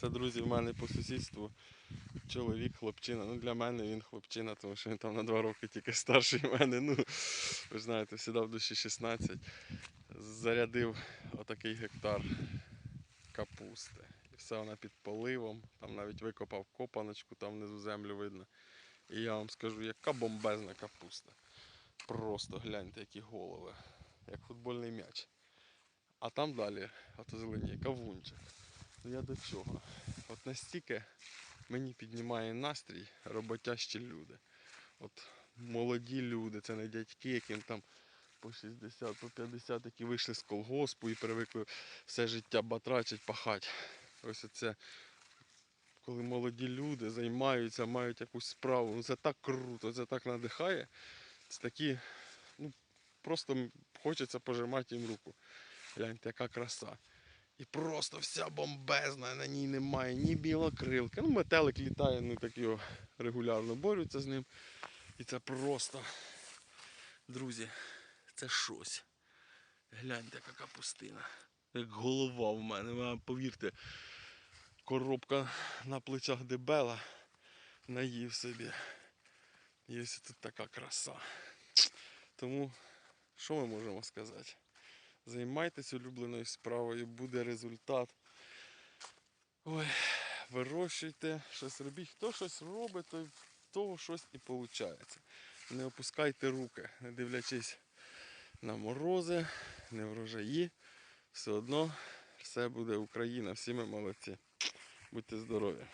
Це, друзі, в мене по сусідству чоловік, хлопчина. Ну для мене він хлопчина, тому що він там на два роки тільки старший мене. Ну, ви знаєте, всі в душі 16. Зарядив отакий гектар капусти. І все вона під поливом. Там навіть викопав копаночку, там внизу землю видно. І я вам скажу, яка бомбезна капуста. Просто гляньте, які голови, як футбольний м'яч. А там далі, ото зеленіє, кавунчик. Ну я до чого? От настільки мені піднімає настрій роботящі люди. От молоді люди, це не дядьки, яким там по 60, по 50, які вийшли з колгоспу і привикли все життя батрачить, пахати. Ось оце, коли молоді люди займаються, мають якусь справу. Ну це так круто, це так надихає. Це такі, ну просто хочеться пожимати їм руку. Гляньте, яка краса. І просто вся бомбезна, на ній немає ні білокрилки. Ну, метелик літає, ну так його регулярно борються з ним. І це просто, друзі, це щось. Гляньте, яка капустина. Як голова в мене. Ви повірте, коробка на плечах дебела. Наїв собі. І ось тут така краса. Тому що ми можемо сказати? Займайтесь улюбленою справою, буде результат. Ой, вирощуйте, щось робіть. Хто щось робить, то того щось і виходить. Не опускайте руки, не дивлячись на морози, не врожаї. Все одно все буде Україна, всі ми молодці. Будьте здорові!